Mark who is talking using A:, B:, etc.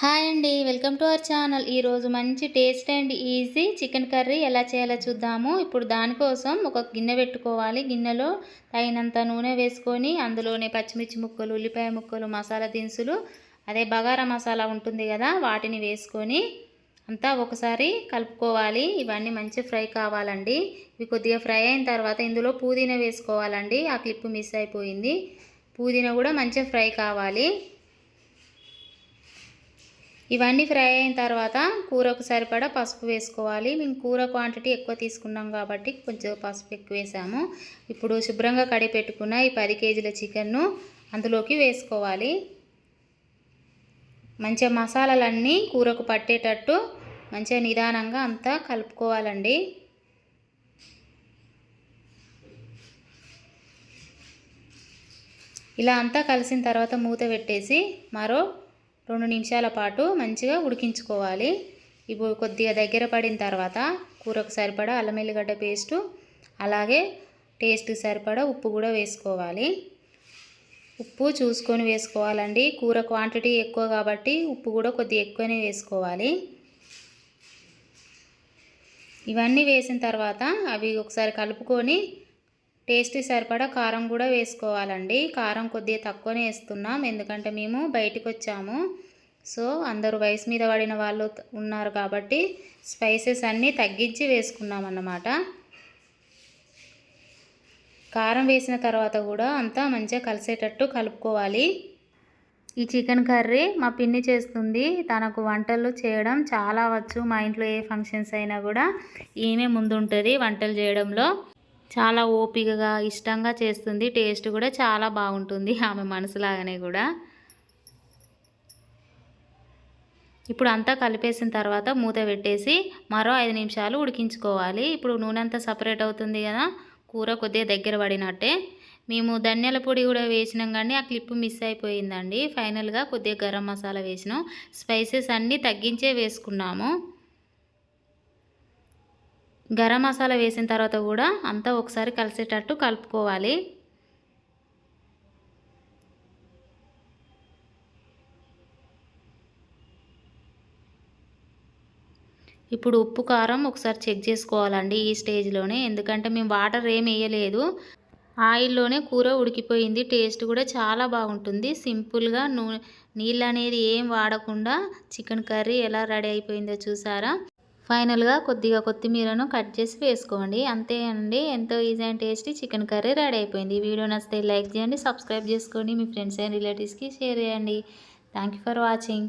A: Hi అండి welcome to our channel. ఈరోజు మంచి taste and easy chicken curry ఎలా చేయాలో చూద్దాము. ఇప్పుడు దానికోసం ఒక గిన్నె పెట్టుకోవాలి. గిన్నెలో తగినంత నూనె వేసుకొని అందులోనే పచ్చిమిర్చి ముక్కలు ఉల్లిపాయ ముక్కలు మసాలా దినుసులు అదే బగారా మసాలా ఉంటుంది కదా వాటిని వేసుకొని అంతా ఒకసారి కలుపుకోవాలి. ఇవన్నీ మంచి ఫ్రై కావాలండి. ఇవి కొద్దిగా ఫ్రై అయిన తర్వాత ఇందులో పుదీనా వేసుకోవాలండి. ఆ క్లిప్ మిస్ అయిపోయింది. పుదీనా కూడా మంచిగా ఫ్రై కావాలి. ఇవన్నీ ఫ్రై అయిన తర్వాత కూరకు సరిపడా పసుపు వేసుకోవాలి. మేము కూర క్వాంటిటీ ఎక్కువ తీసుకున్నాం కాబట్టి కొంచెం పసుపు ఎక్కువ వేసాము. ఇప్పుడు శుభ్రంగా కడిగి పెట్టుకున్న ఈ పది కేజీల చికెన్ను అందులోకి వేసుకోవాలి. మంచిగా మసాలాలన్నీ కూరకు పట్టేటట్టు మంచిగా నిదానంగా అంతా కలుపుకోవాలండి. ఇలా అంతా కలిసిన తర్వాత మూత పెట్టేసి మరో రెండు నిమిషాల పాటు మంచిగా ఉడికించుకోవాలి. ఇప్పుడు కొద్దిగా దగ్గర పడిన తర్వాత కూరకు సరిపడా అల్లం ఎల్లిగడ్డ పేస్టు అలాగే టేస్ట్ సరిపడా ఉప్పు కూడా వేసుకోవాలి. ఉప్పు చూసుకొని వేసుకోవాలండి. కూర క్వాంటిటీ ఎక్కువ కాబట్టి ఉప్పు కూడా కొద్దిగా ఎక్కువనే వేసుకోవాలి. ఇవన్నీ వేసిన తర్వాత అవి ఒకసారి కలుపుకొని టేస్ట్ సరిపడా కారం కూడా వేసుకోవాలండి. కారం కొద్దిగా తక్కువనే వేస్తున్నాం ఎందుకంటే మేము బయటకు వచ్చాము. సో అందరూ వయసు మీద పడిన వాళ్ళు ఉన్నారు కాబట్టి స్పైసెస్ అన్నీ తగ్గించి వేసుకున్నాం అన్నమాట కారం వేసిన తర్వాత కూడా అంతా మంచిగా కలిసేటట్టు కలుపుకోవాలి. ఈ చికెన్ కర్రీ మా పిన్ని చేస్తుంది. తనకు వంటలు చేయడం చాలా వచ్చు. మా ఇంట్లో ఏ ఫంక్షన్స్ అయినా కూడా ఈమె ముందుంటుంది వంటలు చేయడంలో. చాలా ఓపికగా ఇష్టంగా చేస్తుంది. టేస్ట్ కూడా చాలా బాగుంటుంది ఆమె మనసులాగానే కూడా. ఇప్పుడు అంతా కలిపేసిన తర్వాత మూత పెట్టేసి మరో ఐదు నిమిషాలు ఉడికించుకోవాలి. ఇప్పుడు నూనె అంతా సపరేట్ అవుతుంది కదా కూర కొద్దిగా దగ్గర పడినట్టే. మేము ధనియాల పొడి కూడా వేసినాం కానీ ఆ క్లిప్ మిస్ అయిపోయిందండి. ఫైనల్గా కొద్దిగా గరం మసాలా వేసినాం. స్పైసెస్ అన్నీ తగ్గించే వేసుకున్నాము. గరం మసాలా వేసిన తర్వాత కూడా అంతా ఒకసారి కలిసేటట్టు కలుపుకోవాలి. ఇప్పుడు ఉప్పు కారం ఒకసారి చెక్ చేసుకోవాలండి ఈ స్టేజ్లోనే. ఎందుకంటే మేము వాటర్ ఏం వేయలేదు. ఆయిల్లోనే కూర ఉడికిపోయింది. టేస్ట్ కూడా చాలా బాగుంటుంది. సింపుల్గా నూనె నీళ్ళు అనేది ఏం వాడకుండా చికెన్ కర్రీ ఎలా రెడీ అయిపోయిందో చూసారా? ఫైనల్గా కొద్దిగా కొత్తిమీరను కట్ చేసి వేసుకోండి. అంతే అండి. ఎంతో easy and tasty chicken curry ready అయిపోయింది. వీడియో నచ్చితే లైక్ చేయండి సబ్స్క్రైబ్ చేసుకోండి. మీ ఫ్రెండ్స్ అండ్ రిలేటివ్స్కి షేర్ చేయండి. Thank for watching.